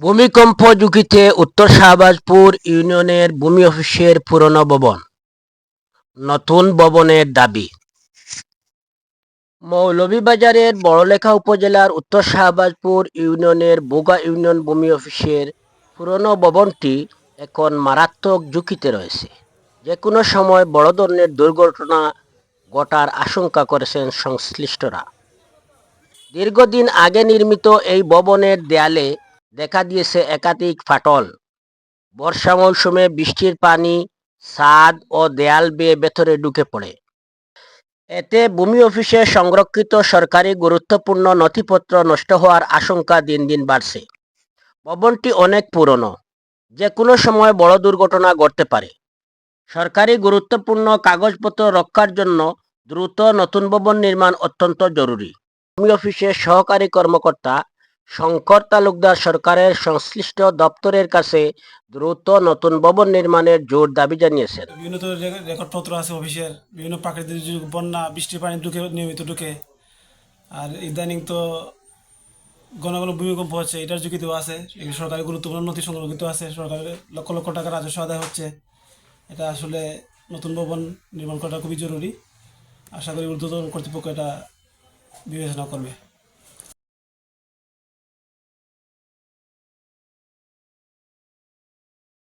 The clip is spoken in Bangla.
ভূমিকম্প ঝুঁকিতে উত্তর শাহবাজপুর ইউনিয়নের ভূমি অফিসের পুরনো ভবন, নতুন ভবনের দাবি। মৌলভীবাজারের বড়লেখা উপজেলার উত্তর শাহবাজপুর ইউনিয়নের বোগা ইউনিয়ন ভূমি অফিসের পুরনো ভবনটি এখন মারাত্মক ঝুঁকিতে রয়েছে। যে কোনো সময় বড় ধরনের দুর্ঘটনা ঘটার আশঙ্কা করেছেন সংশ্লিষ্টরা। দীর্ঘদিন আগে নির্মিত এই ভবনের দেয়ালে দেখা দিয়েছে একাধিক ফাটল। বর্ষা মৌসুমে বৃষ্টির পানি, ছাদ ও দেয়াল বেয়ে ভেতরে ঢুকে পড়ে। এতে ভূমি অফিসে সংরক্ষিত সরকারি গুরুত্বপূর্ণ নথিপত্র নষ্ট হওয়ার আশঙ্কা দিন দিন বাড়ছে। ভবনটি অনেক পুরনো যে কোনো সময় বড় দুর্ঘটনা ঘটতে পারে। সরকারি গুরুত্বপূর্ণ কাগজপত্র রক্ষার জন্য দ্রুত নতুন ভবন নির্মাণ অত্যন্ত জরুরি। ভূমি অফিসের সহকারী কর্মকর্তা শঙ্কর তালুকদার সরকারের সংশ্লিষ্ট দপ্তরের কাছে দ্রুত নতুন ভবন নির্মাণের জোর দাবি জানিয়েছেন। বিভিন্ন রেকর্ডপত্র আছে অফিসের, বিভিন্ন প্রাকৃতিক বন্যা, বৃষ্টির পানি ঢুকে, নিয়মিত ঢুকে। আর ইদানিং তো ঘন ঘন ভূমিকম্প হচ্ছে, এটার ঝুঁকিতেও আছে। সরকারি গুরুত্বপূর্ণ নথি সংরক্ষিত আছে, সরকারের লক্ষ লক্ষ টাকা রাজস্ব আদায় হচ্ছে। এটা আসলে নতুন ভবন নির্মাণ করাটা খুবই জরুরি। আশা করি ঊর্ধ্বতন কর্তৃপক্ষ এটা বিবেচনা করবে।